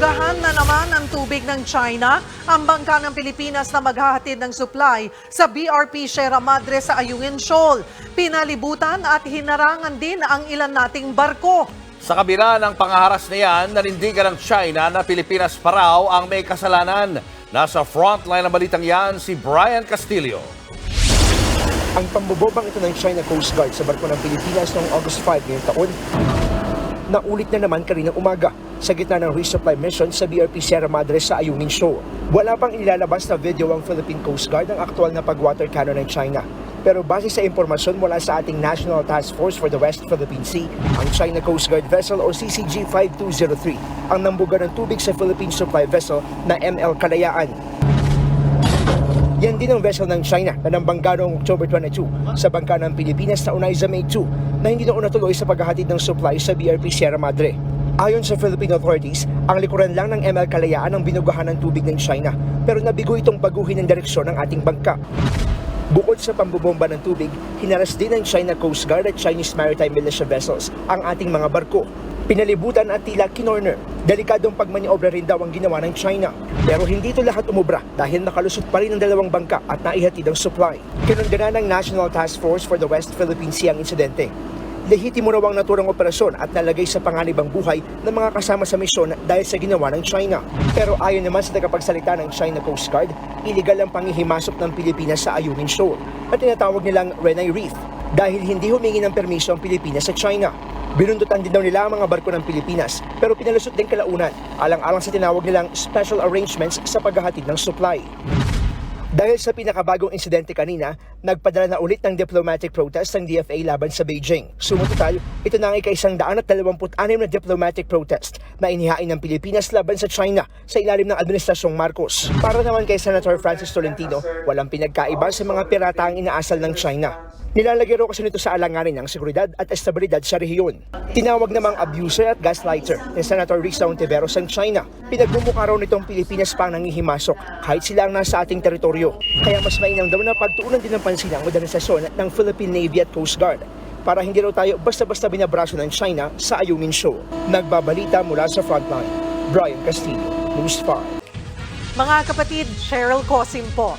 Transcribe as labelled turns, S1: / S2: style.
S1: Binugahan na naman ng tubig ng China ang bangka ng Pilipinas na maghahatid ng supply sa BRP Sierra Madre sa Ayungin Shoal. Pinalibutan at hinarangan din ang ilan nating barko.
S2: Sa kabila ng pangaharas na yan, nanindigan ng China na Pilipinas pa raw ang may kasalanan. Nasa frontline ng balitang yan si Brian Castillo.
S3: Ang pambobobang ito ng China Coast Guard sa barko ng Pilipinas noong August 5 ngayong taon, naulit na naman kaninang umaga sa gitna ng resupply mission sa BRP Sierra Madre sa Ayungin Shoal. Wala pang inilalabas na video ang Philippine Coast Guard ng aktual na pag-water cannon ng China. Pero base sa impormasyon mula sa ating National Task Force for the West Philippine Sea, ang China Coast Guard vessel o CCG 5203 ang nambuga ng tubig sa Philippine Supply Vessel na ML Kalayaan yan din ang vessel ng China na nambangga noong October 22 sa bangka ng Pilipinas sa Unaiza May 2 na hindi noon natuloy sa paghahatid ng supply sa BRP Sierra Madre. Ayon sa Philippine authorities, ang likuran lang ng ML Kalayaan ang binugahan ng tubig ng China pero nabigo itong baguhin ng direksyon ng ating bangka. Bukod sa pambobomba ng tubig, hinaras din ng China Coast Guard at Chinese Maritime Militia vessels ang ating mga barko. Pinalibutan at tila kinorner. Delikadong pagmaniobra rin daw ang ginawa ng China. Pero hindi ito lahat umubra dahil nakalusot pa rin ang dalawang bangka at naihatid ang supply. Kinundana ng National Task Force for the West Philippine Sea ang insidente. Lehitimo raw ang naturang operasyon at nalagay sa panganibang buhay ng mga kasama sa misyon dahil sa ginawa ng China. Pero ayon naman sa tagapagsalita ng China Coast Guard, iligal ang pangihimasok ng Pilipinas sa Ayungin Shoal na tinatawag nilang Renai Reef dahil hindi humingi ng permiso ang Pilipinas sa China. Binundutan din daw nila ang mga barko ng Pilipinas pero pinalusot din kalaunan alang-alang sa tinawag nilang special arrangements sa paghahatid ng supply. Dahil sa pinakabagong insidente kanina, nagpadala na ulit ng diplomatic protest ng DFA laban sa Beijing. Sumutotal, ito na ang ikaisang daan at 26 na diplomatic protest na inihain ng Pilipinas laban sa China sa ilalim ng Administrasyong Marcos. Para naman kay Senator Francis Tolentino, walang pinagkaiba sa mga pirata ang inaasal ng China. Nilalagay raw kasi nito sa alanganin ng seguridad at estabilidad sa rehiyon. Tinawag namang abuser at gaslighter ni Senator Risa Ontiveros ang China. Pinagmumukha raw nitong Pilipinas pa ang nangihimasok kahit sila ang nasa ating teritoryo. Kaya mas mainam daw na pagtuunan din ng pansin ang modernisasyon ng Philippine Navy at Coast Guard para hindi raw tayo basta-basta binabraso ng China sa Ayungin Show. Nagbabalita mula sa frontline, Brian Castillo, News 5.
S1: Mga kapatid, Cheryl Cosim po.